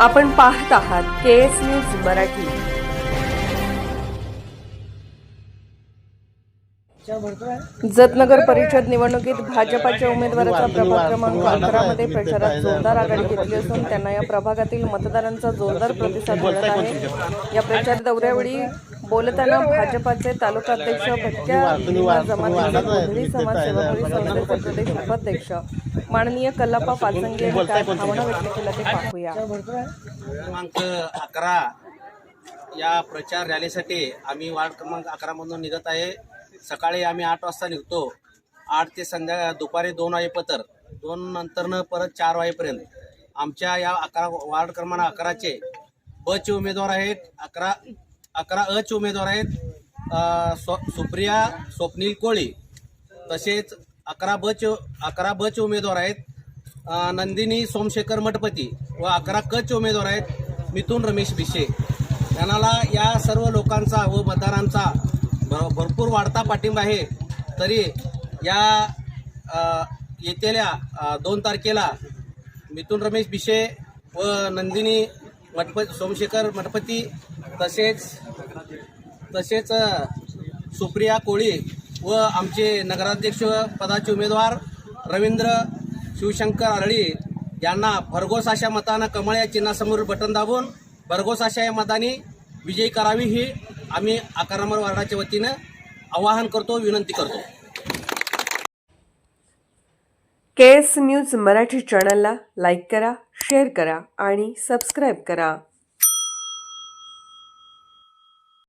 आपण पाहत आहात K S news Marathi. Jatnagar परिषद निवडणुकीत भाजपाच्या उमेदवाराचा प्रभाग क्रमांक अकरामध्ये प्रचारात जोरदार आघाडी घेतली असून त्यांना या प्रभागातील मतदारांचा जोरदार प्रतिसाद मिळत आहे. या प्रचार दौऱ्यावेळी बोलताना भाजपाचे तालुकाध्यक्ष भटक्या भीमा जमातीचे समाजसेवापुरी संस्थेचे प्रदेश उपाध्यक्ष माननीय कल्लापा पाचंगे यांनी काय भावना व्यक्त केल्या ते पाहूया. क्रमांक अकरा या प्रचार रॅलीसाठी आम्ही वार्ड क्रमांक अकरामधून निघत आहे. सकाळी आम्ही आठ वाजता निघतो. आठ ते संध्या दुपारी दोन वाजेपतर दोन नंतरनं परत चार वाजेपर्यंत. आमच्या या अकरा वार्ड क्रमांक अकराचे ब चे उमेदवार आहेत. अकरा अकरा अ चे उमेदवार आहेत. सो सुप्रिया स्वप्नील कोळी. तसेच अकरा ब चे अकरा ब चे उमेदवार आहेत. नंदिनी सोमशेखर मठपती व अकरा क चे उमेदवार आहेत. मिथुन रमेश भिशे त्यांना या सर्व लोकांचा व मतदारांचा भ भरपूर वाढता पाठिंबा आहे. तरी या येतेल्या दोन तारखेला मिथुन रमेश बिशे व नंदिनी मठपती सोमशेखर मठपती तसेच तसेच सुप्रिया कोळी व आमचे नगराध्यक्ष पदाचे उमेदवार रवींद्र शिवशंकर आरळी यांना भरघोस अशा मतानं कमळ या चिन्हासमोर बटन दाबून भरघोस अशा या मताने विजयी करावी ही आम्ही आकारामार वार्डाच्या वतीनं आवाहन करतो विनंती करतो. के एस न्यूज मराठी चॅनलला लाईक करा शेअर करा आणि सबस्क्राईब करा.